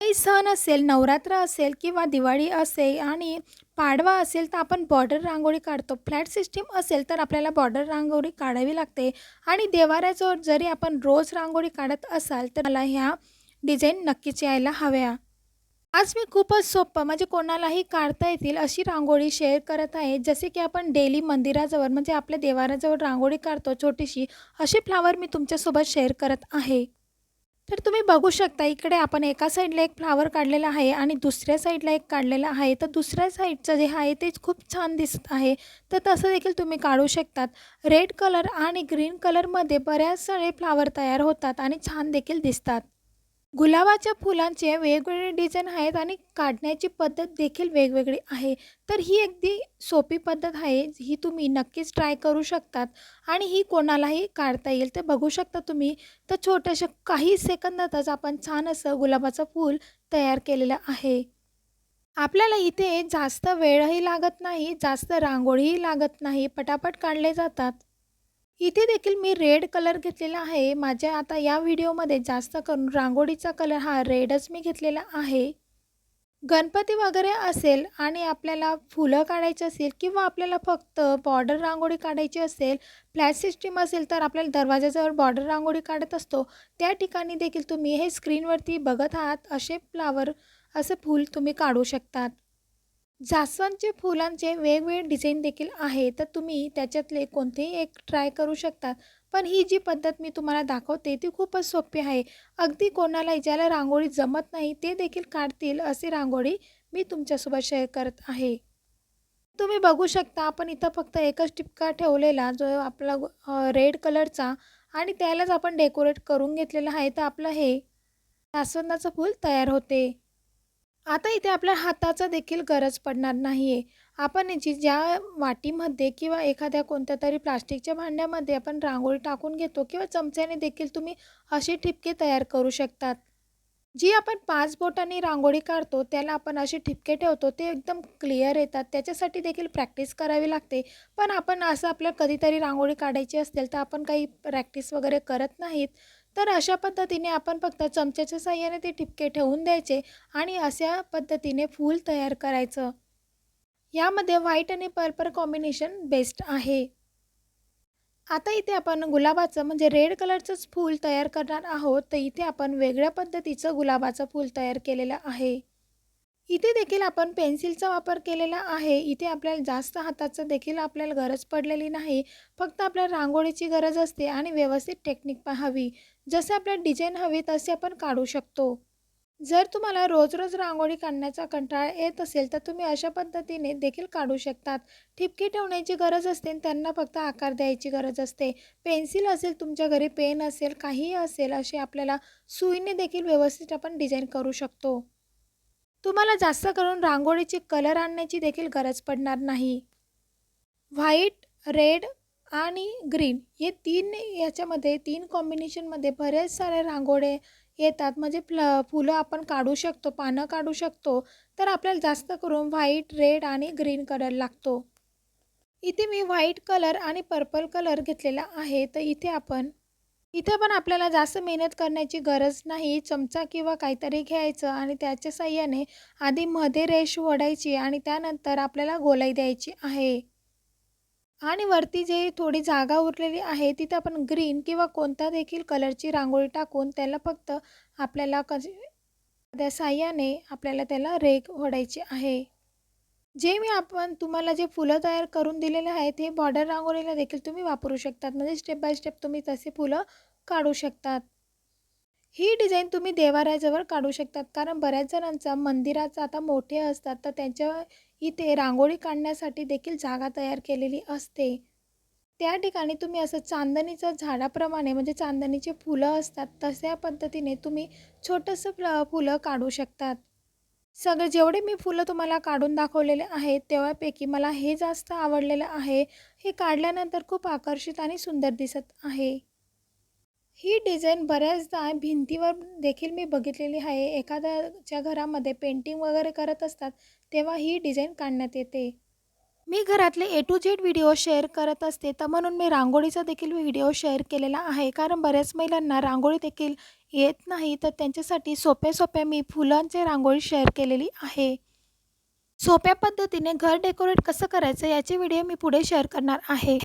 काही सण असेल नवरात्र असेल किंवा दिवाळी असेल आणि पाडवा असेल तर आपण बॉर्डर रांगोळी काढतो. फ्लॅट सिस्टीम असेल तर आपल्याला बॉर्डर रांगोळी काढावी लागते. आणि देवाऱ्याजवळ जरी आपण रोज रांगोळी काढत असाल तर मला ह्या डिझाईन नक्कीच यायला हव्या. आज मी खूपच सोपं म्हणजे कोणालाही काढता येतील अशी रांगोळी शेअर करत आहे. जसे की आपण डेली मंदिराजवळ म्हणजे आपल्या देवाऱ्याजवळ रांगोळी काढतो छोटीशी असे फ्लावर मी तुमच्यासोबत शेअर करत आहे. तर तुम्ही बघू शकता इकडे आपण एका साईडला एक फ्लावर काढलेला आहे आणि दुसऱ्या साईडला एक काढलेला आहे. तर दुसऱ्या साईडचं जे आहे ते खूप छान दिसत आहे. तर तसं देखील तुम्ही काढू शकतात. रेड कलर आणि ग्रीन कलरमध्ये बऱ्याच सारे फ्लावर तयार होतात आणि छान देखील दिसतात. गुलाबाच्या फुलांचे वेगवेगळे डिझाईन आहेत आणि काढण्याची पद्धत देखील वेगवेगळी आहे. तर ही अगदी सोपी पद्धत आहे ही तुम्ही नक्कीच ट्राय करू शकतात आणि ही कोणालाही काढता येईल तर बघू शकता तुम्ही. तर छोट्याशा काही सेकंदातच आपण छान असं गुलाबाचं फूल तयार केलेलं आहे. आपल्याला इथे जास्त वेळही लागत नाही जास्त रांगोळीही लागत नाही पटापट काढले जातात. इथे देखील मी रेड कलर घेतलेला आहे. माझ्या आता या व्हिडिओमध्ये जास्त करून रांगोळीचा कलर हा रेडच मी घेतलेला आहे. गणपती वगैरे असेल आणि आपल्याला फुलं काढायची असेल किंवा आपल्याला फक्त बॉर्डर रांगोळी काढायची असेल फ्लॅट सिस्टीम असेल तर आपल्याला दरवाजाजवळ बॉर्डर रांगोळी काढत असतो. त्या ठिकाणी देखील तुम्ही हे स्क्रीनवरती बघत आहात असे फ्लावर असं फूल तुम्ही काढू शकतात. जास्वंदचे फुलांचे वेगवेगळे डिझाईन देखील आहे. तर तुम्ही त्याच्यातले कोणतेही एक ट्राय करू शकतात पण ही जी पद्धत मी तुम्हाला दाखवते ती खूपच सोपी आहे. अगदी कोणाला ज्याला रांगोळी जमत नाही ते देखील काढतील अशी रांगोळी मी तुमच्यासोबत शेअर करत आहे. तुम्ही बघू शकता आपण इथं फक्त एकच टिपका ठेवलेला जो आपला रेड कलरचा आणि त्यालाच आपण डेकोरेट करून घेतलेला आहे. तर आपलं हे जास्वंदाचं फूल तयार होते. आता इथे आपल्या हाताचा देखील गरज पडणार नाही आहे आपण याची ज्या वाटीमध्ये किंवा एखाद्या कोणत्या तरी प्लास्टिकच्या भांड्यामध्ये आपण रांगोळी टाकून घेतो किंवा चमच्याने देखील तुम्ही असे ठिपके तयार करू शकतात. जी आपण पाच बोटांनी रांगोळी काढतो त्याला आपण असे ठिपके ठेवतो ते एकदम क्लिअर येतात. त्याच्यासाठी देखील प्रॅक्टिस करावी लागते. पण आपण असं आपल्या कधीतरी रांगोळी काढायची असेल तर आपण काही प्रॅक्टिस वगैरे करत नाहीत. तर अशा पद्धतीने आपण फक्त चमच्याच्या साह्याने ते ठिपके ठेवून द्यायचे आणि अशा पद्धतीने फूल तयार करायचं. यामध्ये व्हाईट आणि पर्पल कॉम्बिनेशन बेस्ट आहे. आता इथे आपण गुलाबाचं म्हणजे रेड कलरचंच फूल तयार करणार आहोत. तर इथे आपण वेगळ्या पद्धतीचं गुलाबाचं फूल तयार केलेलं आहे. इथे देखील आपण पेन्सिलचा वापर केलेला आहे. इथे आपल्याला जास्त हाताचं देखील आपल्याला गरज पडलेली नाही. फक्त आपल्याला रांगोळीची गरज असते आणि व्यवस्थित टेक्निक पाहावी. जसे आपल्याला डिझाईन हवी तसे आपण काढू शकतो. जर तुम्हाला रोज रोज रांगोळी काढण्याचा कंटाळा येत असेल तर तुम्ही अशा पद्धतीने देखील काढू शकतात. ठिपके ठेवण्याची गरज असते त्यांना फक्त आकार द्यायची गरज असते. पेन्सिल असेल तुमच्या घरी पेन असेल काहीही असेल असे आपल्याला सुईने देखील व्यवस्थित आपण डिझाईन करू शकतो. तुम्हाला जास्त करून रांगोळीची कलर आणण्याची देखील गरज पडणार नाही. व्हाईट रेड आणि ग्रीन हे तीन याच्यामध्ये तीन कॉम्बिनेशनमध्ये बरेच सारे रांगोळे येतात. म्हणजे फ्ल फुलं आपण काढू शकतो पानं काढू शकतो तर आपल्याला जास्त करून व्हाईट रेड आणि ग्रीन कलर लागतो. इथे मी व्हाईट कलर आणि पर्पल कलर घेतलेला आहे. तर इथे आपण इथे पण आपल्याला जास्त मेहनत करण्याची गरज नाही. चमचा किंवा काहीतरी घ्यायचं आणि त्याच्या साह्याने आधी मध्ये रेश ओढायची आणि त्यानंतर आपल्याला गोलाई द्यायची आहे. आणि वरती जे थोडी जागा उरलेली आहे तिथं आपण ग्रीन किंवा कोणता देखील कलरची रांगोळी टाकून त्याला फक्त आपल्याला क त्या साह्याने आपल्याला त्याला रेग ओढायची आहे. जे मी आपण तुम्हाला जे फुलं तयार करून दिलेले आहेत ते बॉर्डर रांगोळीला देखील तुम्ही वापरू शकतात. म्हणजे स्टेप बाय स्टेप तुम्ही तसे फुलं काढू शकतात. ही डिझाईन तुम्ही देवाऱ्याजवळ काढू शकतात. कारण बऱ्याच जणांचा मंदिराचा आता मोठे असतात तर त्यांच्या इथे रांगोळी काढण्यासाठी देखील जागा तयार केलेली असते. त्या ठिकाणी तुम्ही असं चांदणीचं झाडाप्रमाणे म्हणजे चांदणीचे फुलं असतात तशा पद्धतीने तुम्ही छोटंसं फुलं काढू शकतात. सगळे जेवढे मी फुलं तुम्हाला काढून दाखवलेले आहेत तेव्हापैकी मला हे जास्त आवडलेलं आहे. हे काढल्यानंतर खूप आकर्षित आणि सुंदर दिसत आहे. ही डिझाईन बऱ्याचदा भिंतीवर देखील मी बघितलेली आहे. एखाद्याच्या घरामध्ये पेंटिंग वगैरे करत असतात तेव्हा ही डिझाईन काढण्यात येते. मी घरातले A to Z video share करत असते तर म्हणून मी रांगोळीचा देखील व्हिडिओ शेअर केलेला आहे. कारण बऱ्याच महिलांना रांगोळी देखील येत नाही तर त्यांच्यासाठी सोप्या सोप्या मी फुलांचे रांगोळी शेअर केलेली आहे. सोप्या पद्धतीने घर डेकोरेट कसं करायचं याचे व्हिडिओ मी पुढे शेअर करणार आहे.